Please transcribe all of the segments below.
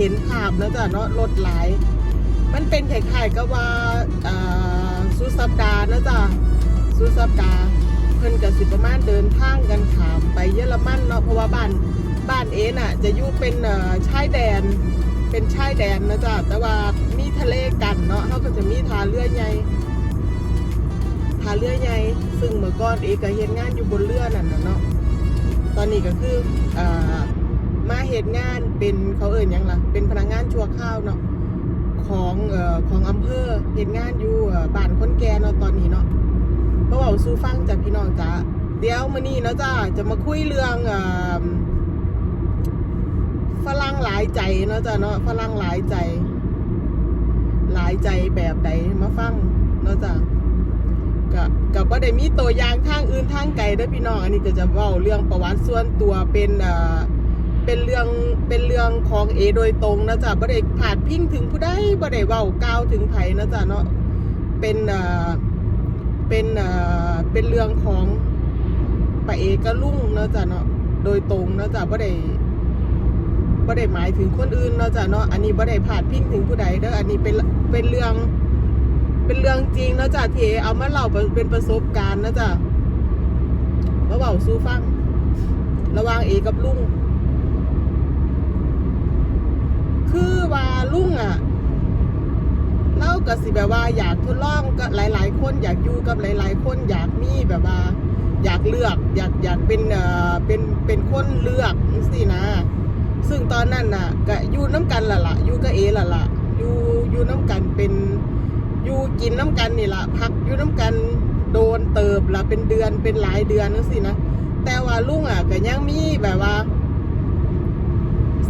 เห็นภาพนะจ๊ะเนาะรถหลาย มันเป็นคล้ายๆกับว่าสุดสัปดาห์นะจ๊ะสุดสัปดาห์เพิ่นก็สิประมาณเดินทางกันขามไปเยอรมันเนาะเพราะว่าบ้านบ้านเอ็น่ะ จะอยู่เป็นชายแดน เป็นชายแดนนะจ๊ะแต่ว่ามีทะเลกันเนาะเขาก็จะมีทาเรือใหญ่ทาเรือใหญ่ซึ่งเมื่อก่อนเอกเฮ็ดงานอยู่บนเรือนั่นนะเนาะตอนนี้ก็คืออ่า มาเฮ็ดงานเป็นเขาเอ่ยยังล่ะ เป็นพนักงานชั่วคราวเนาะของเอ่อของอำเภอเฮ็ดงานอยู่บ้านคนแก่เนาะตอนนี้เนาะเพราะว่าสู้ฟังจากพี่น้องจ้าเดี๋ยวมื้อนี้เนาะจ้าจะมาคุยเรื่องเอ่อฝรั่งหลายใจเนาะจ้ะเนาะฝรั่งหลายใจ หลายใจแบบใดมาฟังเนาะจ้ะก็กับว่าได้มีตัวอย่างทางอื่นทางไกลด้อพี่น้อง อันนี้ก็จะเว้าเรื่องประวัติส่วนตัวเป็นเอ่อ เป็นเรื่องเป็นเรื่องของเอโดยตรงนะจ๊ะบ่ได้ผาดพิงถึงผู้ใดบ่ได้เว้ากล่าวถึงไผนะจ๊ะเนาะเป็นเอ่อเป็นเอ่อเป็นเรื่องของป้าเอกกับลุงนะจ้ะเนาะโดยตรงนะจ้ะบ่ได้บ่ได้หมายถึงคนอื่นนะจ้ะเนาะอันนี้บ่ได้พาดพิงถึงผู้ใดเด้ออันนี้เป็นเป็นเรื่องเป็นเรื่องจริงนะจ้ะที่เอามาเล่าเป็นประสบการณ์นะจ้ะมาเว้าสู่ฟังระว่างเอกับลุง คือว่า ลุงอะเล่าก็สิแบบว่าอยากทดลองก็หลาย ๆ คนอยากอยู่กับหลาย ๆ คนอยากมีแบบว่า อยากเลือก อยากอยากเป็นเอ่อเป็นเป็นคนเลือกสินะ ซึ่งตอนนั้นน่ะก็อยู่น้ำกันละละอยู่กับเอละละอยู่อยู่น้ำกันเป็นอยู่กินน้ำกันนี่ละพักอยู่น้ำกันโดนเติบละเป็นเดือนเป็นหลายเดือนนั่นสินะแต่ว่าลุงอะก็ยังมีแบบว่า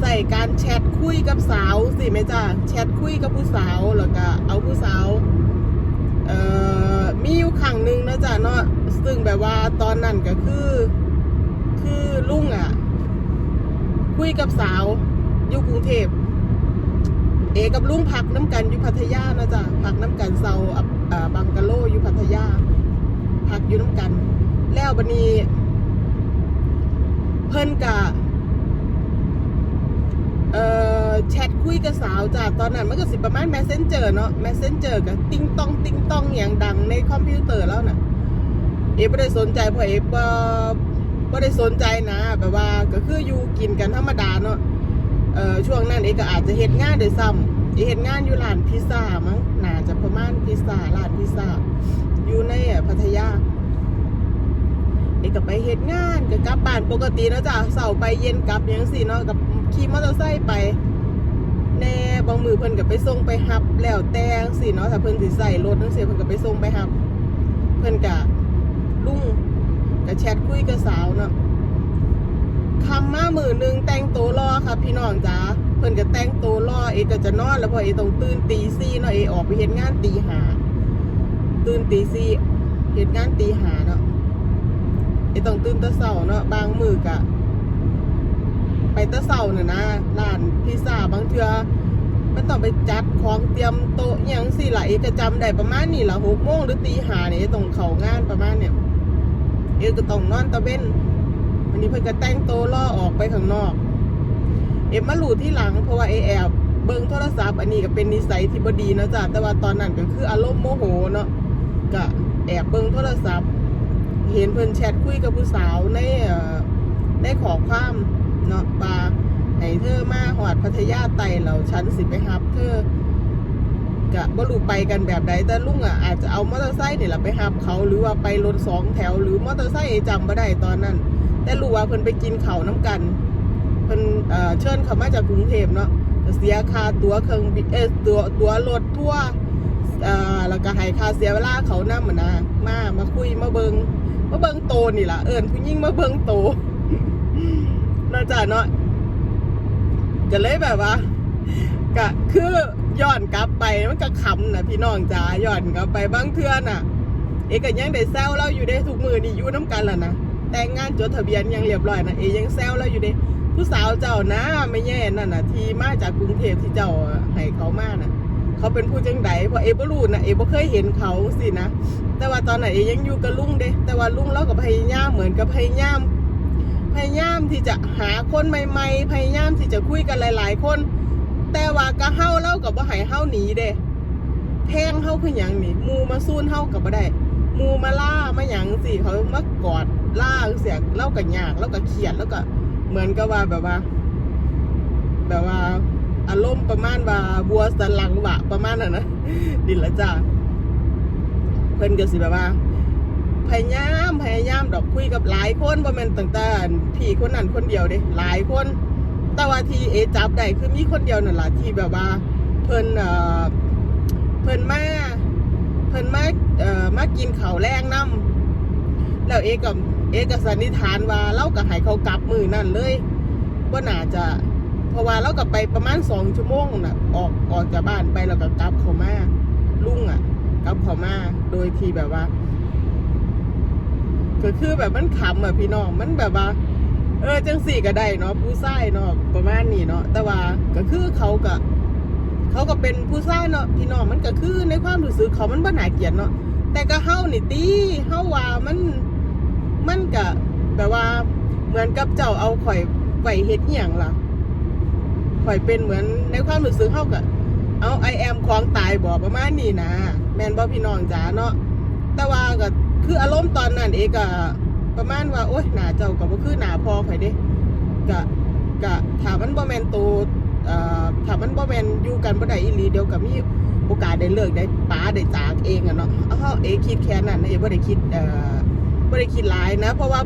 ใส่การแชทคุยกับสาวสิแม่จ้าแชทคุยกับผู้สาวแล้วก็เอาผู้สาวเอ่อมีอยู่ครั้งหนึ่งนะจ๊ะเนาะซึ่งแบบว่าตอนนั้นก็คือ คือลุงอะ คุยกับสาวอยู่กรุงเทพเอกับลุงพักน้ำกันอยู่พัทยานะจ๊ะพักน้ำกันเซาอ่าบังกะโลอยู่พัทยาพักอยู่น้ำกัน แล้วบันนี้ เพิ่นกะ เอ่อแชทคุยกับสาวจ้ะตอนนั้นมันก็สิประมาณ messenger เนาะ messenger กับติ้งต้องติ้งต้องอย่างดังในคอมพิวเตอร์แล้วน่ะเอฟไม่ได้สนใจเพราะเอบ่บ่ได้สนใจนะแบบว่าก็คืออยู่กินกันธรรมดาเนาะเอ่อช่วงนั้นเอก็อาจจะเฮ็ดงานโดวยซ้ำเอเฮ็ดงานอยู่ร้านพิซซ่ามั้งน่าจะประมาณพิซซ่าร้านพิซซ่าอยู่ในอะพัทยาเอกก็ไปเฮ็ดงานก็กลับบ้านปกตินะจ้ะเสาร์ไปเย็นกลับอยังสี่เนาะกับ ขี่มอเตอร์ไซค์ไปแน่บางมือเพิ่นก็ไปส่งไปฮับ แล้วแต่งสีเนาะถ้าเพิ่นสิใส่รถจังซี่เพิ่นก็ไปส่งไปฮับ เพิ่นก็ลุงก็แชทคุยกับสาวเนาะคำมามือหนึงแต่งตัวรอค่ะ พี่น้องจ้าเพิ่นก็แต่งตัวรอเอก็จะนอนแล้วพอเอต้องตื่นตีสี่เนาะเอออกไปเฮ็ดงานตีหาตื่นตีสี่เฮ็ดงานตีหาเนาะไอ้ต้องตื่นตะเสาเนาะบางมือกะ ตะเสาเนี่ยนะร้านพิซซ่าบางเทือมันต้องไปจัดของเตรียมโต๊ะอย่างสิล่ะเอกก็จำได้ประมาณนี้ละหกโมงหรือตีหาเนี่ยต้องเข้างานประมาณเนี่ยเอกก็ต้องนอนตะเว้นวันนี้เพิ่นก็แต่งโตล่อออกไปข้างนอก เอกมาหลูที่หลังเพราะว่าเอแอบเบิ่งโทรศัพท์อันนี้ก็เป็นนิสัยที่บดีนะจ้ะแต่ว่าตอนนั้นก็คืออารมณ์โมโหเนาะก็แอบเบิ่งโทรศัพท์ เห็นเพิ่นแชทคุยกับผู้สาวในเอ่อในขอความ เนาะปาให้เธอมาหอดพัทยาไต่เราฉันสิไปฮับเธอกะบ่รู้ไปกันแบบใดแต่ลุงอะอาจจะเอามอเตอร์ไซค์นี่แหละไปฮับเขาหรือว่าไปรถสองแถว หรือมอเตอร์ไซค์จำบ่ได้ตอนนั้น แต่รู้ว่าเพิ่นไปกินเขาน้ำกันเพิ่นเอ่อเชิญเขามาจากกรุงเทพเนาะเสียค่าตั๋วเครื่องบินเอ้ยตั๋วตั๋วรถทั่วเอ่อแล้วก็ให้ค่าเสียเวลาเขานำอะนะมามาคุยมาเบิงมาเบิงโตนี่ล่ะเอิญผู้หญิงมาเบิงโต เนาะจะเนาะก็เลยแบบว่าก็คือย้อนกลับไปมันก็ขำนะพี่น้องจ๋าย้อนกลับไปบางเทื่อน่ะ เอก็ยังได้แซวเราอยู่ได้ทุกมือนี่อยู่น้ำกันล่ะนะแต่งงานจดทะเบียนยังเรียบร้อยนะเอยังแซวเราอยู่เด้ผู้สาวเจ้านะไม่แย่นั่นน่ะ ที่มาจากกรุงเทพที่เจ้าให้เขามาน่ะ เขาเป็นผู้จังใดเพราะเอบ่รู้นะเอบ่เคยเห็นเขาสินะแต่ว่าตอนนั้นเอยังอยู่กับลุงเด้แต่ว่าลุงเราก็พยายามเหมือนกับพยายาม พยายามที่จะหาคนใหม่ ๆ พยายามที่จะคุยกันหลาย ๆ คน แต่ว่าก็เฮาเล่ากับว่าให้เฮาหนีเด้แพงเฮาคือหยังนี่มูมาซูนเฮากับบ่ได้มูมาล่ามาหยังสิเขามากอดล่าเสียเล่ากับยากเล่ากับเขียดแล้วก็เหมือนกับว่าแบบว่า แบบว่าอารมณ์ประมาณว่าบัวสลังวะประมาณนั้นนะดินละจ้าเพิ่นก็สิแบบว่า พยายามพยายามดอกคุยกับหลายคนบ่แม่นตั้งแต่พี่คนนั้นคนเดียวเด้หลายคน แต่ว่าที่เอจับได้คือมีคนเดียวนั่นล่ะที่แบบว่า เพิ่นเอ่อเพิ่นมาเพิ่นมาเอ่อมากินข้าวแรงนํแล้วเอกับเอก็สันนิษฐานว่าเราก็ให้เขากลับมือนั่นเลยว่าน่าจะ เพราะว่าเราก็ไปประมาณสองชั่วโมงน่ะออกออกจากบ้านไปแล้วก็กลับเขามาลุงอะกลับเขามาโดยที่แบบว่า ก็คือแบบมันขำอะพี่น้องมันแบบว่า เออจังสี่ก็ได้เนาะผู้ชายเนาะประมาณนี้เนาะแต่ว่าก็คือเขาก็เขาก็เป็นผู้ชายเนาะพี่น้องมันก็คือในความรู้สึกเขามันบ่น่าเกียดเนาะแต่ก็เฮานี่ตีเฮาว่ามันมันก็แบบว่าเหมือนกับเจ้าเอาข่อยไว้เฮ็ดอย่างล่ะข่อยเป็นเหมือนในความรู้สึกเฮาก็เอาไอแอมของตายบ่ประมาณนี้นะแม่นบ่พี่น้องจ๋าเนาะแต่ว่าก็ คืออารมณ์ตอนนั้นเองก็ประมาณว่าโอ๊ยหนาเจ้ากับว่าคือหนาพอข่อยเด้กะกะถามมันบ่แมนโตเอ่อถามมันบ่แมนอยู่กันบ่ได้อีหลีเดียวกับมีโอกาสได้เลิกได้ป้าได้จากเองอะเนาะเฮาเอคิดแค่นั้นเอบ่ได้คิดเอ่อบ่ได้คิดหลายนะ เพราะว่า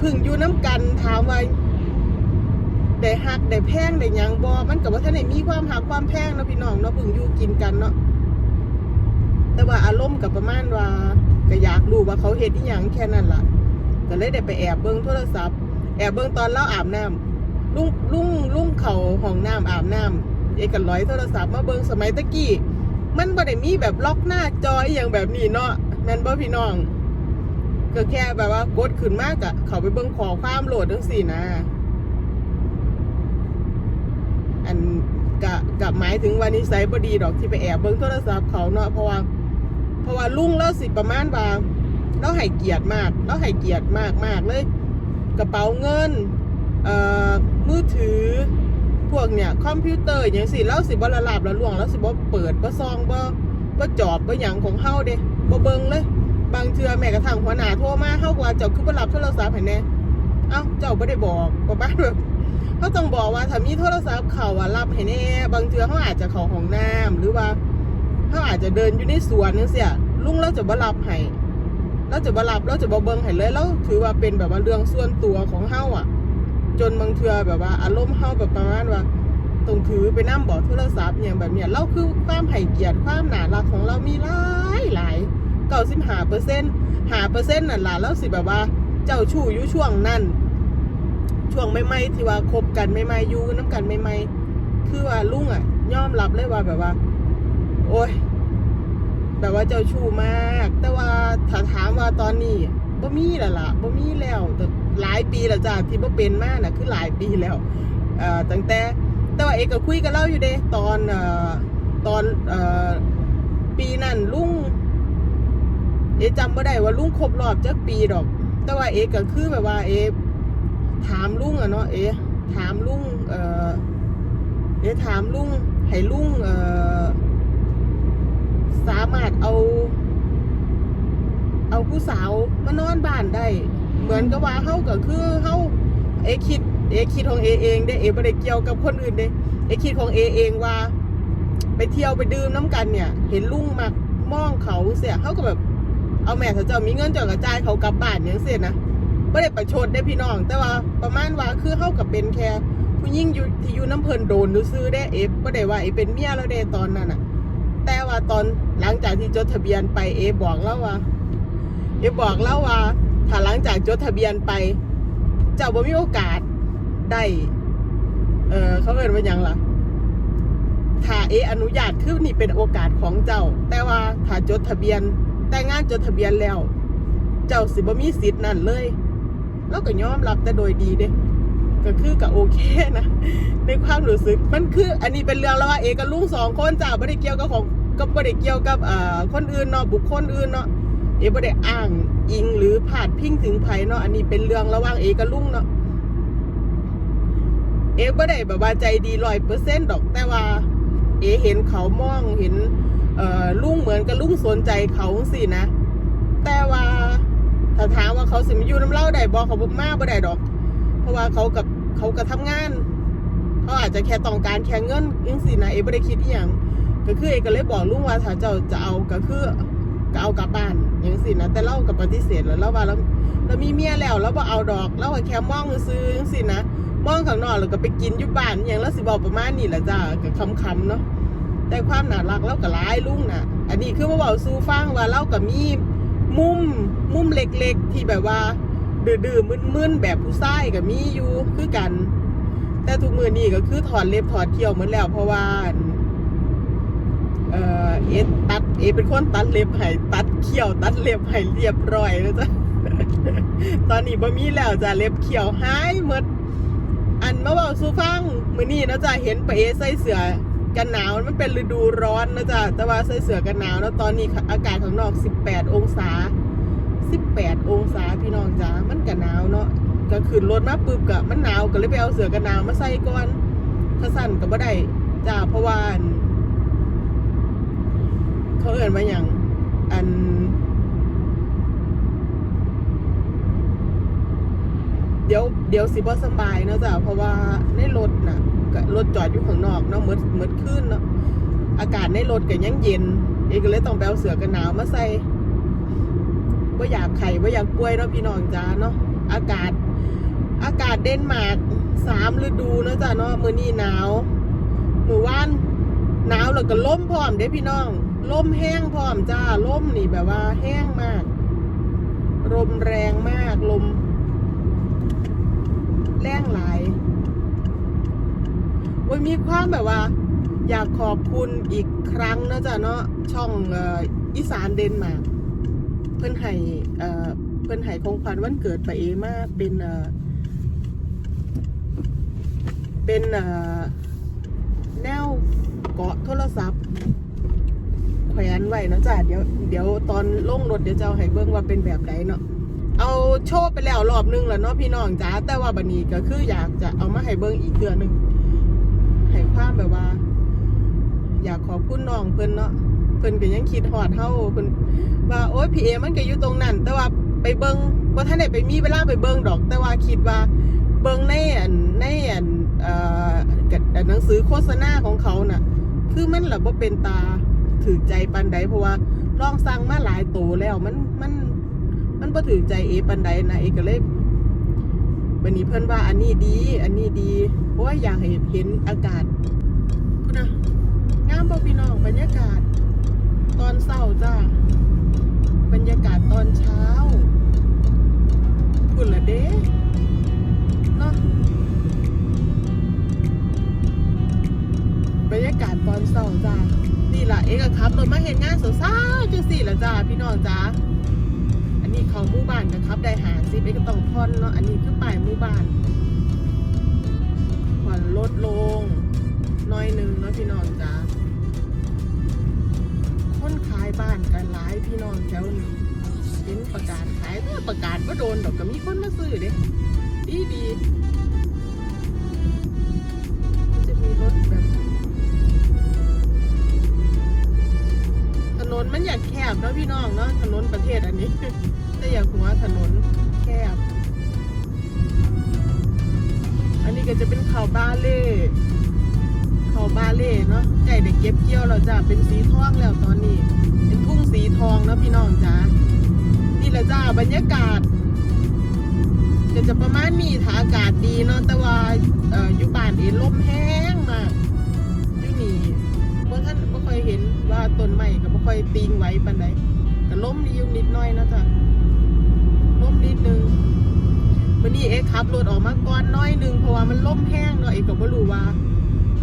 พึ่งอยู่น้ำกันถามว่าได้ฮักได้แพงได้ยังบ่มันก็บ่ทันได้มีความฮักความแพงเนาะพี่น้องเนาะพึ่งอยู่กินกันเนาะ แต่ว่าอารมณ์กับประมาณว่าก็อยากรู้ว่าเขาเฮ็ดอีหยังแค่นั้นล่ะก็เลยได้ไปแอบเบิ้งโทรศัพท์ แอบเบิ้งตอนเล่าอาบน้ำลุงลุงลุงเขาห้องน้ำอาบน้ำเอกกันร้อยโทรศัพท์มาเบิ้งสมัยตะกี้มันบ่ได้มีแบบล็อกหน้าจอยอย่างแบบนี้เนาะแม่นบ่พี่น้องก็แค่แบบว่ากดขึ้นมากอะเขาไปเบิ้งขอความโหลดทั้งสี่นะ อันกะกะหมายถึงวันนิสัยบดีดอกที่ไปแอบเบิ้งโทรศัพท์เขาเนาะเพราะว่า เพราะว่าลุงแล้วสิประมาณว่าเราให้เกียรติมากเราให้เกียรติมากมากเลย กระเป๋าเงินเอ่อมือถือ พวกเนี่ยคอมพิวเตอร์อย่างสิเราสิบ่ละลาบละล่วงเราสิบ่เปิดบ่ซองบ่บ่จอบบ่หยังของเฮาเด้บ่เบิ่งเลย บางเทื่อแม้กระทั่งหัวหน้าโทรมาเฮากว่าเจ้าคือบ่รับโทรศัพท์ให้แน่เอ้าเจ้าบ่ได้บอกประมาณแบบเขาต้องบอกว่าถ้ามีโทรศัพท์เขาอะรับให้แน่ บางเทื่อเขาอาจจะเข้าห้องน้ำหรือว่า เขาอาจจะเดินอยู่ในสวนจังซี่ลุงเราจะบรับให้เราจะบรับเราจะบเบิงให้เลยเราถือว่าเป็นแบบว่าเรื่องส่วนตัวของเฮาอะ จนบางเทือแบบว่า อารมณ์เฮาแบบประมาณว่าต้องถือไปนั่งบอกโทรศัพท์อย่างแบบเนี้ยเราคือความให้เกียรติความหนารักของเรามีหลายหลายเก้าสิบห้าเปอร์เซ็นต์หาเปอร์เซ็นต์นั่นล่ะแล้วสิแบบว่า เจ้าชู้อยู่ช่วงนั้นช่วงไม่ๆที่ว่าคบกันไม่ๆอยู่น้ำกันไม่ๆคือว่าลุงอะยอมรับเลยว่าแบบว่า โอ้ยแบบว่าเจ้าชู้มาก แต่ว่าถ้าถามว่าตอนนี้บ่มีแล้วล่ะบ่มีแล้วแต่หลายปีแล้วจ้าที่บ่เป็นมากน่ะคือหลายปีแล้วเอ่อตั้งแต่แต่ว่าเอกก็คุยกับเราอยู่เด้ตอนเอ่อตอนเอ่อปีนั้นลุงเอะจำบ่ได้ว่าลุงครบรอบจักปีดอก แต่ว่าเอกก็คือแบบว่าเอถามลุงอะเนาะเอถามลุงเอ่อเอะถามลุงให้ลุงเอ่อ สามารถเอา เอาผู้สาวมานอนบ้านได้ เหมือนกับว่าเฮาก็คือเฮาเอคิด เอคิดของเอเองเด้เอบ่ได้เกี่ยวกับคนอื่นเด้เอคิดของเอเองว่า ไปเที่ยวไปดื่มน้ำกันเนี่ย เห็นลุงมักมองเขาเสียเขาก็แบบ เอาแม่ถ้าเจ้ามีเงินเจ้ากระจายเขากลับบ้านอย่างเสียนะไม่ได้ประชดได้พี่น้อง แต่ว่าประมาณว่าคือเขากับเป็นแค่ผู้หญิงอยู่ที่อยู่น้ำเพลินโดนซื้อได้เอฟไม่ได้ว่าเอเป็นเมียแล้วเด้ตอนนั้นอะ แต่ว่าตอนหลังจากที่จดทะเบียนไปเอบอกแล้วว่าเอบอกแล้วว่าถ้าหลังจากจดทะเบียนไป เจ้าบ่มีโอกาสได้ เออเขาเรียกว่ายังล่ะถ้าเออนุญาตคือนี่เป็นโอกาสของเจ้า แต่ว่าถ้าจดทะเบียน แต่งงานจดทะเบียนแล้ว เจ้าสิบ่มีสิทธิ์นั่นเลย แล้วก็ยอมรับแต่โดยดีเด้ ก็คือก็โอเคนะ ในความรู้สึกมันคืออันนี้เป็นเรื่องแล้วว่าเอกับลุงสองคนจ้าไม่ได้เกี่ยวกับของก็ไม่ได้เกี่ยวกับอ่อคนอื่นเนาะบุคคลอื่นเนาะเอไม่ได้อ้างอิงหรือพาดพิงถึงไผเนาะอันนี้เป็นเรื่องระหว่างเอกับลุงเนาะเอไม่ได้แบบว่าใจดีร้อยเปอร์เซ็นต์ดอกแต่ว่า เอเห็นเขามองเห็นเอ่อลุงเหมือนกับลุงสนใจเขาสินะ แต่ว่าถ้าถามว่าเขาสิมาอยู่น้ำเล่าได้บอกเขาบ่มาบ่ได้ดอก เพราะว่าเขากับ เขาก็ทำงาน เขาอาจจะแค่ต้องการแค่เงินยังสินะเอไม่ได้คิดอหย่างก็คือเอก็เลยบอกลุงว่าถ้าเจ้าจะเอาก็คือก็เอากลับบ้านยังสินะแต่เล่ากับปฏิเสธแล้วแล้วว่าเราเรามีเมียแล้วแล้วบ่เอาดอกแล้วก็แค่มองซื้อยังสินะมองข้างนอกแล้วก็ไปกินยู่บ้านอย่างแล้วสิบอกประมาณนี้แหละจ้าก็คำๆเนาะแต่ความน่ารักเราก็ร้ายลุงน่ะอันนี้คือว่าเบาสู้ฟังว่าเราก็มีมุมมุมเล็กๆที่แบบว่า ดื้อๆมึนๆแบบผู้ชายก็มีอยู่คือกัน แต่ทุกมือนี่ก็คือถอดเล็บถอดเขี้ยวเหมือนแล้ว เพราะว่าเออเอสตัดเอเป็นคนตัดเล็บให้ตัดเขี้ยวตัดเล็บให้เรียบร้อยแล้วจ้ะตอนนี้บ่มีแล้วจ้ะเล็บเขี้ยวหายหมดอันเมื่อวานสูฟังมือนี้นะจ๊ะเห็นไปเอใส่เสื้อกันหนาวมันเป็นฤดูร้อนนะจ๊ะแต่ว่าใส่เสื้อกันหนาวแล้วตอนนี้อากาศข้างนอก 18 องศา 18 องศาพี่น้องจ้ามันก็หนาวเนาะก็ขึ้นรถมาปุ๊บก็มันหนาวก็เลยไปเอาเสื้อกันหนาวมาใส่ก่อนถ้าสั่นก็บ่ได้จ้าเพราะว่าเขาเอ่นมาอย่างอันเดี๋ยวเดี๋ยวสิบ่สบายเนาะจ้ะเพราะว่าในรถน่ะก็รถจอดอยู่ข้างนอกเนาะเมืดมืดขึ้นเนาะอากาศในรถก็ยังเย็นเอกก็เลยต้องไปเอาเสื้อกันหนาวมาใส่ ว่าอยากไข่ว่าอยากป่วยเนาะพี่น้องจ้าเนาะอากาศ อากาศเดนมาร์กสามฤดูเนาะจ้ะเนาะมื้อนี้หนาวมื้อวานหนาวแล้วก็ลมพร้อมเด้พี่น้องลมแห้งพร้อมจ้าลมนี่แบบว่าแห้งมากลมแรงมากลม แรงหลายโอ้ยมีความแบบว่า อยากขอบคุณอีกครั้งนะจ๊ะเนาะช่องอีสานเดนมาร์ก เพื่อนให้เอ่อเพื่อนให้ของขวัญวันเกิดไปเอมาเป็นเป็นแนวเกาะโทรศัพท์แขวนไว้นะจ๊ะเดี๋ยวเดี๋ยวตอนลงรถเดี๋ยวจะเอาให้เบิ่งว่าเป็นแบบไหนเนาะเอาโชว์ไปแล้วรอบนึงแล้วเนาะพี่น้องจ้าแต่ว่าบันนี้ก็คืออยากจะเอามาให้เบิ่งอีกเทื่อหนึงให้ความแบบว่า อยากขอบคุณน้องเพิ่อนเนาะ เพิ่นก็ยังคิดฮอดเฮาเพิ่นว่าโอ๊ยพี่เอมันก็อยู่ตรงนั้น แต่ว่าไปเบิงบ่ทันได้ไปมีเวลาไปเบิงดอก แต่ว่าคิดว่าเบิงในอันในอันเอ่อกับหนังสือโฆษณาของเขาน่ะ คือมันล่ะบ่เป็นตาถือใจปานใดเพราะว่าลองสั่งมาหลายโตแล้วมันมันมันพอถือใจเอปันใดนะเอก็เลยวันนี้เพื่อนว่าอันนี้ดี อันนี้ดีเพราะว่าอยากเห็นอากาศคุณนะงามบ่พี่น้องบรรยากาศ ตอนเศร้าจ้า บรรยากาศตอนเช้าคุณละเด้เนาะบรรยากาศตอนเศร้าจ้า นี่ล่ะเอก็ขับรถมาเห็นงานสาวๆจังสี่ละจ้า พี่น้องจ้า อันนี้เขาหมู่บ้านนะครับได้หาซิไปก็ต้องผ่อนเนาะ อันนี้คือป้ายหมู่บ้านผ่อนลดลงน้อยนึงเนาะพี่น้องจ้า คนขายบ้านกันหลายพี่น้องแถวนี้เห็นประกาศขายแต่ประกาศว่าโดนดอกก็มีคนมาซื้อเด้ดีดีจะมีรถแบบถนนมันอยากแคบเนาะพี่น้องเนาะถนนประเทศอันนี้แต่อยากหัวถนนแคบ อันนี้ก็จะเป็นเขาบาเล่ เขาบาเล่เนาะไก่เด็กเก็บเกี่ยวแล้วจ้ะเป็นสีทองแล้วตอนนี้ เป็นทุ่งสีทองนะพี่น้องจ้านี่แหละจ้าบรรยากาศก็จะประมาณนี้ถ้าอากาศดีเนาะแต่ว่าอออยู่บ้านเองลมแห้งมากอยู่นี่เพราะท่านไม่ค่อยเห็นว่าต้นไม้ก็ไม่ค่อยตีงไว้ปานใดก็ล้มนิดนิดหน้อยนะจ๊ะล้มนิดนึงวันนี้เอ๊ะขับรถออกมาก่อนน้อยนึงเพราะว่ามันล้มแห้งเนาะเอ๊ะก็ไม่รู้ว่า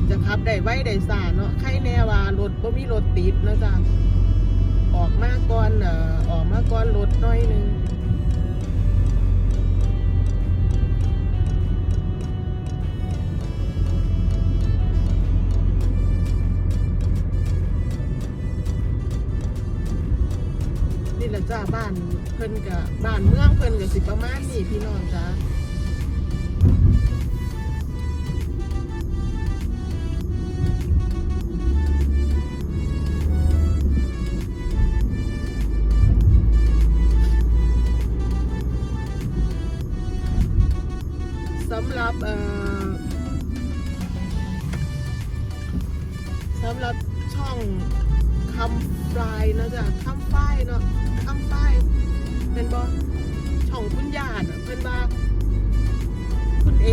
จะขับได้ไว้ได้สาเนาะใครแน่ว่ารถบ่มีรถติดนะจ๊ะออกมาก่อนอ่อออกมาก่อนรถน้อยนึงนี่แหละจ้าบ้านเพิ่นกับบ้านเมืองเพิ่นกับสิประมาณนี้พี่น้องจ้า สำหรับเอ่อสำหรับช่องคำปลายนะจ้ะคำป้ายเนาะคำป้ายเป็นบอช่องคุณญาติเพื่อนว่าคุณเอ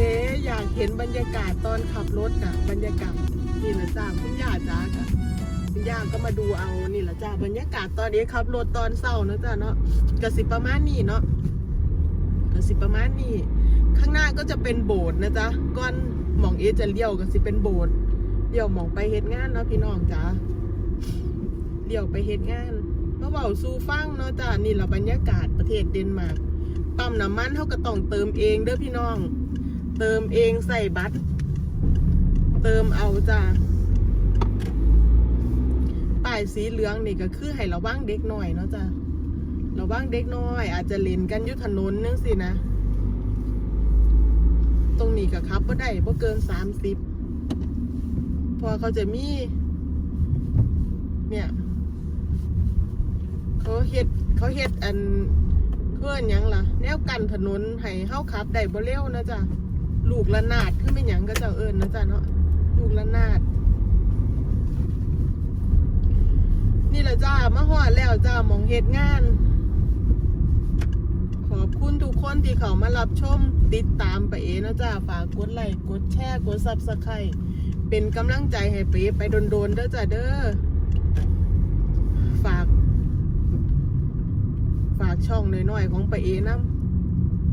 อยากเห็นบรรยากาศตอนขับรถน่ะ บรรยากาศนี่แหละจ้าคุณญาติจ้าค่ะคุณญาติก็มาดูเอานี่แหละจ้าบรรยากาศตอนนี้ขับรถตอนเศร้านะจ้าเนาะกสิประมาณนี้เนาะกสิประมาณนี้ ข้างหน้าก็จะเป็นโบสถ์นะจ๊ะก้อนหมองเอจะเลี้ยวก็สิเป็นโบสถ์เลี้ยวหมองไปเฮ็ดงานเนาะพี่น้องจ้าเลี้ยวไปเฮ็ดงานเมาเบาสู่ฟังเนาะจ้านี่แหละบรรยากาศประเทศเดนมาร์กปั๊มน้ำมันเขาก็ต้องเติมเองเด้อพี่น้อง เติมเองใส่บัตร เติมเอาจ้าป้ายสีเหลืองนี่ก็คือให้เระวังเด็กหน่อยเนาะจ้าระวังเด็กน้อย อาจจะเล่นกันยุถนนนึงสินะ ตรงนี้ก็ครับก็ได้บ่เกินสามสิบพอเขาจะมี เนี่ย เขาเฮ็ดเขาเฮ็ดอันเพื่อนยังล่ะ แนวกันถนนให้เฮาขับได้บ่เร็วนะจ๊ะลูกละนาดขึ้นเป็นหยังก็เจ้าเอิญนะจ๊ะเนาะลูกละนาด นี่แหละจ้ามาฮอดแล้วจ้าหมองเฮ็ดงาน ขอบคุณทุกคนที่เขามารับชม ติดตามไปเอนะจ้าฝากกดไลค์กดแชร์กดซับสไครต์เป็นกำลังใจให้เป๊ไปโดนๆเด้อจ้าเด้อฝาก ฝากช่องน้อยๆของไปเอน้ำ